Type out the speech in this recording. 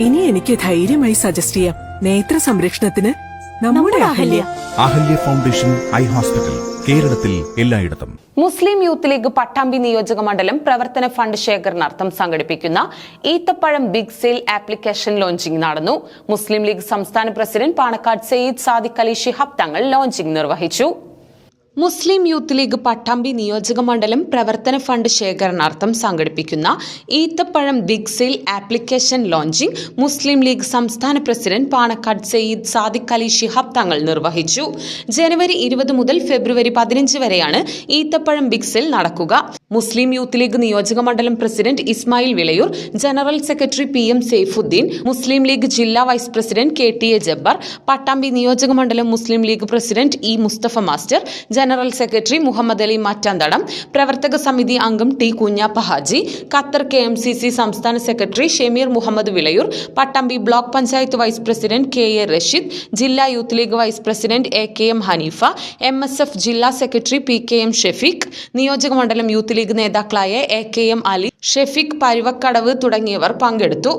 ഇനി എനിക്ക് ധൈര്യമായി സജസ്റ്റ് ചെയ്യാം. നേത്ര സംരക്ഷണത്തിന് നമ്മുടെ Ahalya. Ahalya. Foundation eye hospital കേരളത്തിൽ എല്ലായിടത്തും. മുസ്ലിം യൂത്ത് ലീഗ് പട്ടാമ്പി നിയോജക മണ്ഡലം പ്രവർത്തന ഫണ്ട് ശേഖരണാർത്ഥം സംഘടിപ്പിക്കുന്ന ഈത്തപ്പഴം ബിഗ് സെയിൽ ആപ്ലിക്കേഷൻ ലോഞ്ചിംഗ് നടന്നു. മുസ്ലിം ലീഗ് സംസ്ഥാന പ്രസിഡന്റ് പാണക്കാട് സയ്യിദ് സാദിഖ് അലി ശിഹാബ് തങ്ങൾ ലോഞ്ചിംഗ് നിർവഹിച്ചു. മുസ്ലിം യൂത്ത് ലീഗ് പട്ടാമ്പി നിയോജക മണ്ഡലം പ്രവർത്തന ഫണ്ട് ശേഖരണാർത്ഥം സംഘടിപ്പിക്കുന്ന ഈത്തപ്പഴം big sale application launching Muslim League സംസ്ഥാന പ്രസിഡന്റ് പാണക്കാട് സയ്യിദ് സാദിഖ് അലി ഷിഹാബ് തങ്ങൾ നിർവഹിച്ചു. ജനുവരി ഇരുപത് മുതൽ ഫെബ്രുവരി പതിനഞ്ച് വരെയാണ് ഈത്തപ്പഴം ബിഗ് സെയിൽ നടക്കുക. മുസ്ലിം യൂത്ത് ലീഗ് നിയോജക മണ്ഡലം president Ismail Vilayur general secretary P M Saifuddin Muslim League ജില്ലാ vice president K T A Jabbar Pattambi നിയോജക മണ്ഡലം Muslim League president E Mustafa master general secretary Muhammad Ali Mattanthadam പ്രവർത്തക സമിതി അംഗം T Kunjappa Haji Qatar K M C C സംസ്ഥാന secretary Shameer Muhammad Vilayur Pattambi block panchayat vice president K A Rasheed ജില്ലാ Youth League vice president A K M Hanifa M S F ജില്ലാ secretary P K M Shefeeq നിയോജക മണ്ഡലം youth league നേതാക്കളായ A K M Ali Shefeeq Paruvakkadavu തുടങ്ങിയവർ പങ്കെടുത്തു.